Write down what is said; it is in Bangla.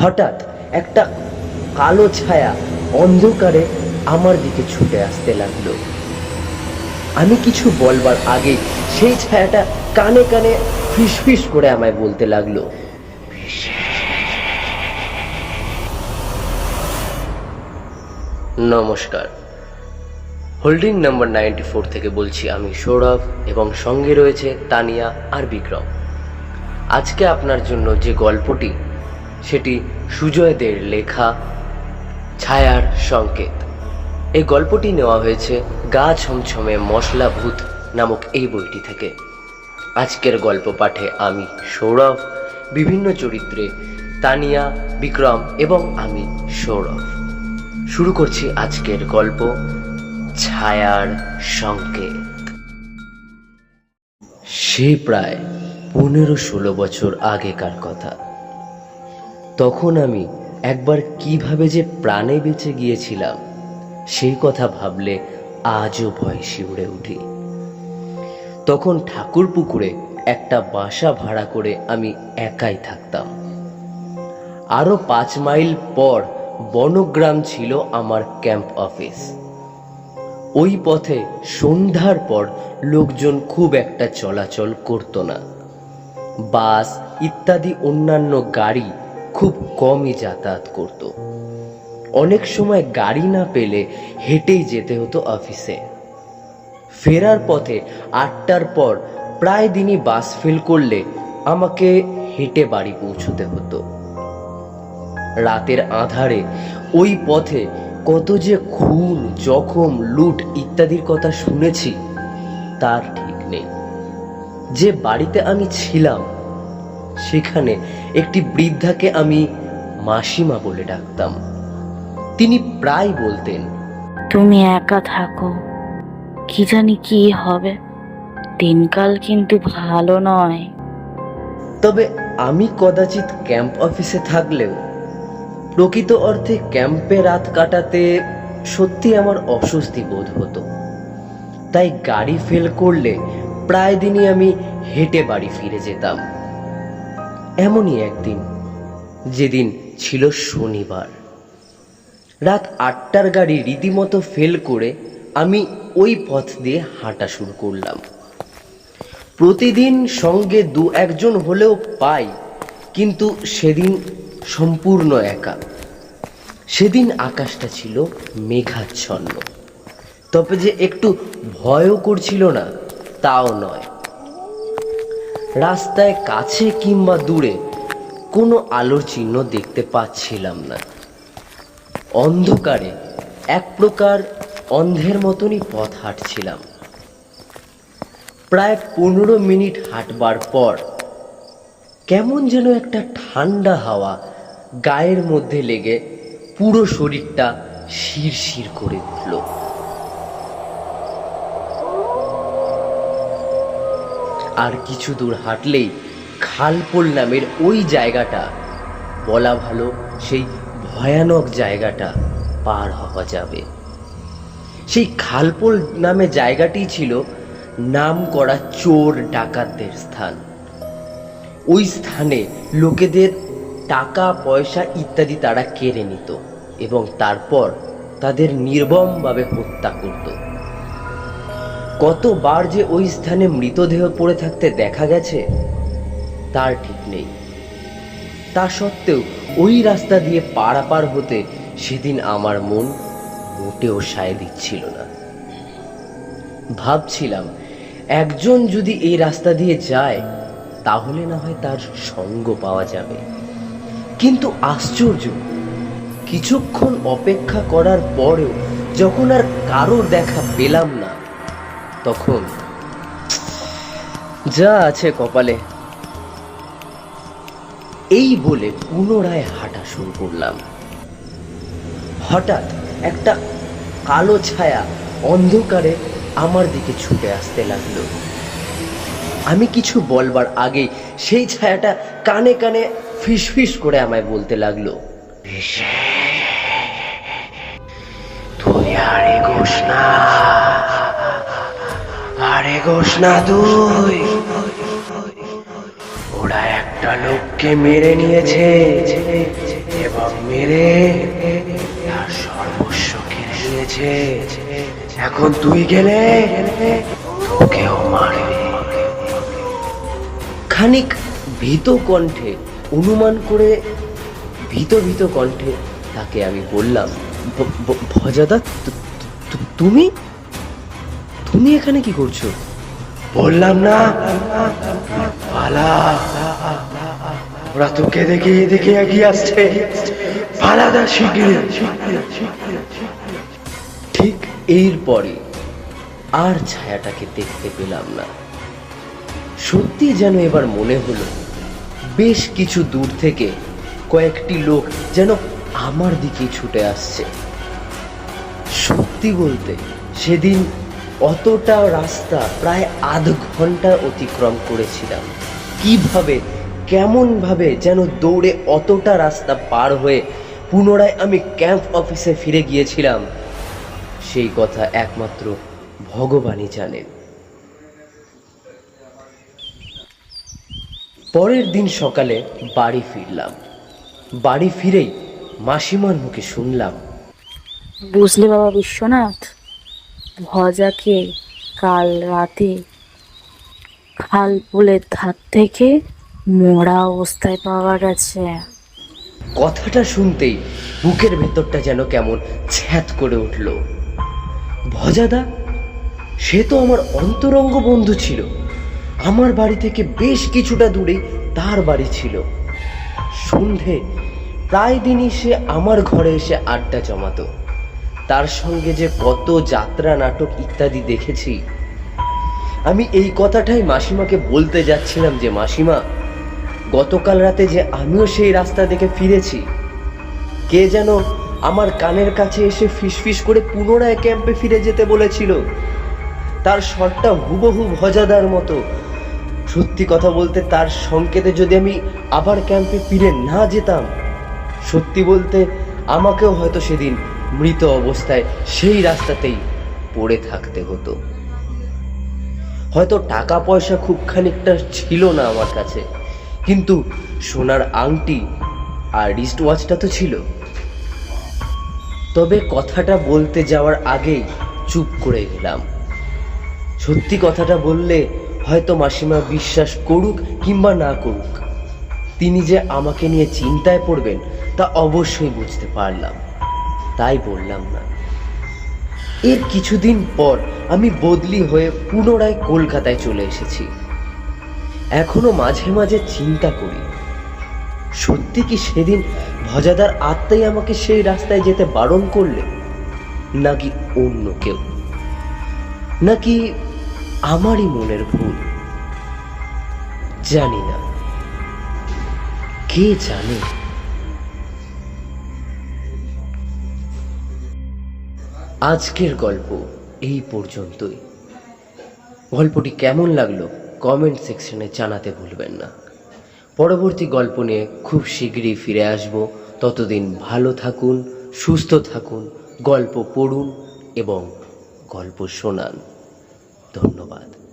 হঠাৎ একটা কালো ছায়া অন্ধকারে আমার দিকে ছুটে আসতে লাগল। আমি কিছু বলবার আগে সেই ছায়াটা কানে কানে ফিসফিস করে আমায় বলতে লাগল। নমস্কার। হোল্ডিং নাম্বার নাইনটি ফোর থেকে বলছি আমি সৌরভ এবং সঙ্গে রয়েছে তানিয়া আর বিক্রম। আজকে আপনার জন্য যে গল্পটি সেটি সুজয়দের লেখা। ছায়ার সংকেত। এই গল্পটি নেওয়া হয়েছে গা ছমছমে মশলা ভূত নামক এই বইটি থেকে। আজকের গল্প পাঠে আমি, সৌরভ, বিভিন্ন চরিত্রে তানিয়া, বিক্রম এবং আমি, সৌরভ। শুরু করছি আজকের গল্প, ছায়ার সংকেত। সে প্রায় পনেরো ষোলো বছর আগেকার কথা। তখন আমি একবার কীভাবে যে প্রাণে বেঁচে গিয়েছিলাম, সেই কথা ভাবলে আজও ভয় শিউরে উঠি। তখন ঠাকুর পুকুরে একটা বাসা ভাড়া করে আমি একাই থাকতাম। আরও পাঁচ মাইল পর বনগ্রাম ছিল আমার ক্যাম্প অফিস। ওই পথে সন্ধ্যার পর লোকজন খুব একটা চলাচল করতো না। বাস, ইত্যাদি অন্যান্য গাড়ি খুব কমই যাতায়াত করত। অনেক সময় গাড়ি না পেলে হেঁটেই যেতে হতো অফিসে। ফেরার পথে আটটার পর প্রায় দিনই বাস ফেল করলে আমাকে হেঁটে বাড়ি পৌঁছতে হতো। রাতের আধারে ওই পথে কত যে খুন, জখম, লুট ইত্যাদির কথা শুনেছি, তার ঠিক নেই। যে বাড়িতে আমি ছিলাম সেখানে একটি বৃদ্ধাকে আমি মাসিমা বলে ডাকতাম। তিনি প্রায় বলতেন তুমি একা থাকো কি জানি কি হবে? দিনকাল কিন্তু ভালো নয়। তবে আমি কদাচিৎ ক্যাম্প অফিসে থাকলেও প্রকৃত অর্থে ক্যাম্পে রাত কাটাতে সত্যি আমার অস্বস্তি বোধ হতো। তাই গাড়ি ফেল করলে প্রায় দিনই আমি হেঁটে বাড়ি ফিরে যেতাম। এমনই একদিন, যেদিন ছিল শনিবার। রাত আটটার গাড়ি রীতিমতো ফেল করে আমি ওই পথ দিয়ে হাঁটা শুরু করলাম। প্রতিদিন সঙ্গে দু একজন হলেও পাই, কিন্তু সেদিন সম্পূর্ণ একা। সেদিন আকাশটা ছিল মেঘাচ্ছন্ন। তবে যে একটু ভয়ও করছিল না, তাও নয়। রাস্তায় কাছে কিংবা দূরে কোনো আলোর চিহ্ন দেখতে পাচ্ছিলাম না। অন্ধকারে এক প্রকার অন্ধের মতনই পথ হাঁটছিলাম। প্রায় পনেরো মিনিট হাঁটবার পর কেমন যেন একটা ঠান্ডা হাওয়া গায়ের মধ্যে লেগে পুরো শরীরটা শিরশির করে উঠল। আর কিছু দূর হাঁটলেই খালপোল নামের ওই জায়গাটা। বলা ভালো, সেই ভয়ানক জায়গাটা পার হওয়া যাবে। সেই খালপোল নামে জায়গাটি ছিল নাম করা চোর ডাকাতদের স্থান। ওই স্থানে লোকেদের টাকা, পয়সা ইত্যাদি তারা কেড়ে নিত এবং তারপর তাদের নির্মমভাবে হত্যা করত। কতবার যে ওই স্থানে মৃতদেহ পড়ে থাকতে দেখা গেছে, তার ঠিক নেই। তা সত্ত্বেও ওই রাস্তা দিয়ে পারাপার হতে সেদিন আমার মন মোটেও সায় দিচ্ছিল না। ভাবছিলাম, একজন যদি এই রাস্তা দিয়ে যায়, তাহলে না হয় তার সঙ্গ পাওয়া যাবে। কিন্তু আশ্চর্য, কিছুক্ষণ অপেক্ষা করার পরেও যখন আর কারোর দেখা পেলাম না তখন যা আছে কপালে। এই বলে পুনরায় হাঁটা শুরু করলাম। হঠাৎ একটা কালো ছায়া অন্ধকারে আমার দিকে ছুটে আসতে লাগল। আমি কিছু বলবার আগে সেই ছায়াটা কানে কানে ফিসফিস করে আমায় বলতে লাগল তুই আরে গোস না। আরে না তুই। ওরা একটা লোককে মেরে নিয়েছে এবং মেরে তার সর্বস্ব কেড়ে নিয়েছে। এখন তুই গেলে তোকেও মারবে। খানিক ভীত কণ্ঠে, অনুমান করে ভীত ভীত কণ্ঠে তাকে আমি বললাম, "ভ- ভ- ভজাদা তুমি? তুমি এখানে কি করছ? বললাম না। পালা ওরা তোকে দেখে এদিকে এগিয়ে আসছে। পালাদা শিগগির ঠিক এরপরে আর ছায়াটাকে দেখতে পেলাম না। সত্যি যেন এবার মনে হলো বেশ কিছু দূর থেকে কয়েকটি লোক যেন আমার দিকে ছুটে আসছে। সত্যি বলতে সেদিন অতটা রাস্তা প্রায় আধ ঘণ্টা অতিক্রম করেছিলাম। কীভাবে কেমন ভাবে যেন দৌড়ে অতটা রাস্তা পার হয়ে পুনরায় আমি ক্যাম্প অফিসে ফিরে গিয়েছিলাম, সেই কথা একমাত্র ভগবানই জানেন। পরের দিন সকালে বাড়ি ফিরলাম। বাড়ি ফিরেই মাসিমার মুখে শুনলাম, বুঝলে বাবা বিশ্বনাথ ভজাকে কাল রাতে? খাল পুলের ধার থেকে মোড়া অবস্থায় পাওয়া গেছে। কথাটা শুনতেই বুকের ভেতরটা যেন কেমন ছ্যাত করে উঠল। ভজাদা, সে তো আমার অন্তরঙ্গ বন্ধু ছিল। আমার বাড়ি থেকে বেশ কিছুটা দূরেই তার বাড়ি ছিল। সন্ধে, প্রায় দিনই সে আমার ঘরে এসে আড্ডা জমাতো। তার সঙ্গে যে কত যাত্রা নাটক ইত্যাদি দেখেছি। আমি এই কথাটাই মাসিমাকে বলতে যাচ্ছিলাম যে, মাসিমা, গতকাল রাতে যে আমিও সেই রাস্তা দেখে ফিরেছি, কে যেন আমার কানের কাছে এসে ফিসফিস করে পুনরায় ক্যাম্পে ফিরে যেতে বলেছিল। তার স্বরটা হুবহু ভজাদার মতো। সত্যি কথা বলতে তার সংকেতে যদি আমি আবার ক্যাম্পে ফিরে না যেতাম, সত্যি বলতে আমাকেও হয়তো সেদিন মৃত অবস্থায় সেই রাস্তাতেই পড়ে থাকতে হতো। হয়তো টাকা পয়সা খুব খানিকটা ছিল না আমার কাছে, কিন্তু সোনার আংটি আর রিস্ট ওয়াচটা তো ছিল। তবে কথাটা বলতে যাওয়ার আগেই চুপ করে গেলাম। সত্যি কথাটা বললে হয়তো মাসিমা বিশ্বাস করুক কিংবা না করুক, তিনি যে আমাকে নিয়ে চিন্তায় পড়বেন তা অবশ্যই বুঝতে পারলাম। তাই বললাম না। এর কিছুদিন পর আমি বদলি হয়ে পুনরায় কলকাতায় চলে এসেছি। এখনও মাঝে মাঝে চিন্তা করি, সত্যি কি সেদিন ভজাদার আত্মাই আমাকে সেই রাস্তায় যেতে বারণ করলে, নাকি অন্য কেউ? নাকি আমারই মনের ভুল? জানি না। কে জানে? আজকের গল্প এই পর্যন্তই। গল্পটি কেমন লাগল কমেন্ট সেকশনে জানাতে ভুলবেন না। পরবর্তী গল্প নিয়ে খুব শীঘ্রই ফিরে আসব। ততদিন ভালো থাকুন, সুস্থ থাকুন, গল্প পড়ুন এবং গল্প শোনান। ধন্যবাদ।